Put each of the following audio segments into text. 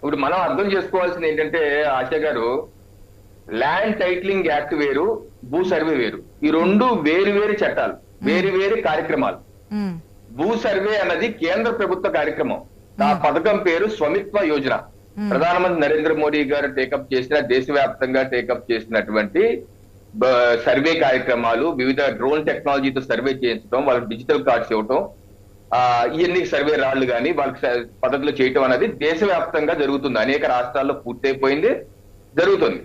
ఇప్పుడు మనం అర్థం చేసుకోవాల్సింది ఏంటంటే ఆశ గారు ల్యాండ్ టైటిలింగ్ యాక్ట్ వేరు భూ సర్వే వేరు. ఈ రెండు వేరు వేరు చట్టాలు వేరు వేరు కార్యక్రమాలు. భూ సర్వే అన్నది కేంద్ర ప్రభుత్వ కార్యక్రమం. ఆ పథకం పేరు స్వమిత్వ యోజన. ప్రధానమంత్రి నరేంద్ర మోడీ గారు టేకప్ చేసిన దేశవ్యాప్తంగా టేకప్ చేసినటువంటి సర్వే కార్యక్రమాలు వివిధ డ్రోన్ టెక్నాలజీతో సర్వే చేయించడం వాళ్ళకి డిజిటల్ కార్డ్స్ ఇవ్వటం ఇవన్నీ సర్వే రాళ్ళు కానీ వాళ్ళకి పద్ధతిలో చేయటం అనేది దేశవ్యాప్తంగా జరుగుతుంది. అనేక రాష్ట్రాల్లో పూర్తయిపోయింది జరుగుతుంది.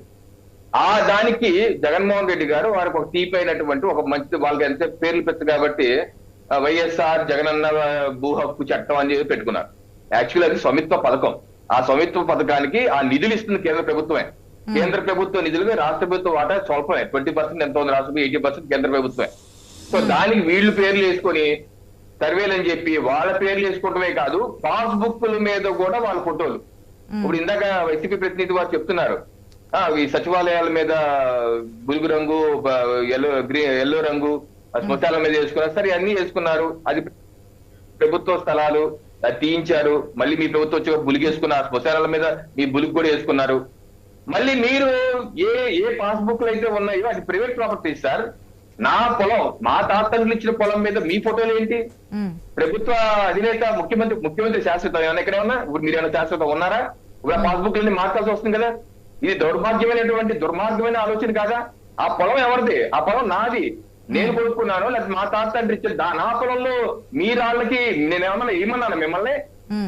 ఆ దానికి జగన్మోహన్ రెడ్డి గారు వారికి ఒక తీపి అయినటువంటి ఒక మంచి వాళ్ళకి ఎంత పేర్లు పెట్టు కాబట్టి వైఎస్ఆర్ జగనన్న భూ హక్కు చట్టం అని చెప్పి పెట్టుకున్నారు. యాక్చువల్ అది స్వమిత్వ పథకం. ఆ స్వమిత్వ పథకానికి ఆ నిధులు ఇస్తుంది కేంద్ర ప్రభుత్వమే. కేంద్ర ప్రభుత్వ నిధులు రాష్ట్ర ప్రభుత్వ వాటా స్వల్పమే. ట్వంటీ పర్సెంట్ ఎంత ఉంది? రాష్ట్ర ఎయిటీ పర్సెంట్ కేంద్ర ప్రభుత్వమే. సో దానికి వీళ్ళు పేర్లు వేసుకొని సర్వేలు అని చెప్పి వాళ్ళ పేర్లు వేసుకోవడమే కాదు పాస్ బుక్ల మీద కూడా వాళ్ళ ఫోటోలు. ఇప్పుడు ఇందాక వైసీపీ ప్రతినిధి వారు చెప్తున్నారు. ఆ ఈ సచివాలయాల మీద బులుగు రంగు ఎల్లో గ్రీన్ ఎల్లో రంగు ఆ శ్మశాల మీద వేసుకున్నారు. సరే అన్ని వేసుకున్నారు. అది ప్రభుత్వ స్థలాలు అది తీయించారు. మళ్ళీ మీ ప్రభుత్వం వచ్చి బులిగేసుకున్నారు ఆ శ్మశానాల మీద మీ బులుగు కూడా వేసుకున్నారు. మళ్ళీ మీరు ఏ ఏ పాస్బుక్లు అయితే ఉన్నాయో అది ప్రైవేట్ ప్రాపర్టీ సార్. నా పొలం మా తాతలు ఇచ్చిన పొలం మీద మీ ఫోటోలు ఏంటి? ప్రభుత్వ అధినేత ముఖ్యమంత్రి ముఖ్యమంత్రి శాశ్వతం ఏమన్నా ఇక్కడ ఉన్నా ఇప్పుడు మీరు ఏమైనా శాశ్వతం ఉన్నారా? ఇప్పుడు పాస్బుక్ అన్ని మార్చాల్సి వస్తుంది కదా. ఇది దౌర్భాగ్యమైనటువంటి దుర్మార్గమైన ఆలోచన కాదా? ఆ పొలం ఎవరిది? ఆ పొలం నాది. నేను కొనుక్కున్నాను లేకపోతే మా తాత తండ్రి ఇచ్చిన దా- నా పొలంలో మీ రాళ్ళకి నేనేమన్నా ఏమన్నాను మిమ్మల్ని?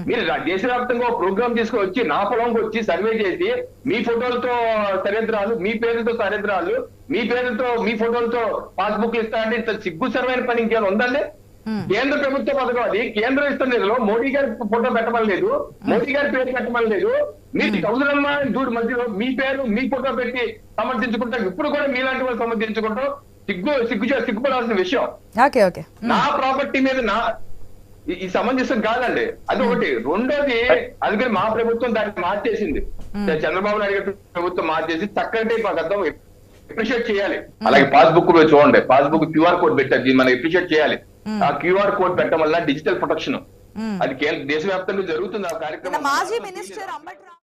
మీరు రా- దేశవ్యాప్తంగా ప్రోగ్రామ్ తీసుకొచ్చి నా పొలంకి వచ్చి సర్వే చేసి మీ ఫోటోలతో సరిద్రాలు మీ పేరుతో సరిద్రాలు మీ పేరుతో మీ ఫోటోలతో పాస్బుక్ ఇస్తా అంటే ఇంత సిగ్గు సరైన పని ఇంకేమైనా ఉందండి? ఉమ్, కేంద్ర ప్రభుత్వ పథకం అది. కేంద్రం ఇస్తున్న నిధులు మోడీ గారి ఫోటో పెట్టమని లేదు మోడీ గారి పేరు పెట్టమని లేదు మీరు కౌదరమ్మ దూడు మధ్యలో మీ పేరు మీ ఫోటో పెట్టి సమర్థించుకుంటాం. ఇప్పుడు కూడా మీలాంటి వాళ్ళు సమర్థించుకుంటాం. సిగ్గు సిగ్గు సిగ్గుపడాల్సిన విషయం. నా ప్రాపర్టీ మీద నా ఈ- సమంజసం కాదండి. అది ఒకటి. రెండోది అందుకని మా ప్రభుత్వం దాన్ని మార్చేసింది. చంద్రబాబు నాయుడు గారి ప్రభుత్వం మార్చేసి చక్కటి గతం అప్రిషియేట్ చేయాలి. అలాగే పాస్బుక్ కూడా చూడండి. పాస్బుక్ క్యూఆర్ కోడ్ పెట్టారు. దీన్ని మనం అప్రిషియేట్ చేయాలి. ఆ క్యూఆర్ కోడ్ పెట్టడం వల్ల డిజిటల్ ప్రొటెక్షన్. అది కేంద్ర దేశవ్యాప్తంగా జరుగుతుంది ఆ కార్యక్రమం. మాజీ మినిస్టర్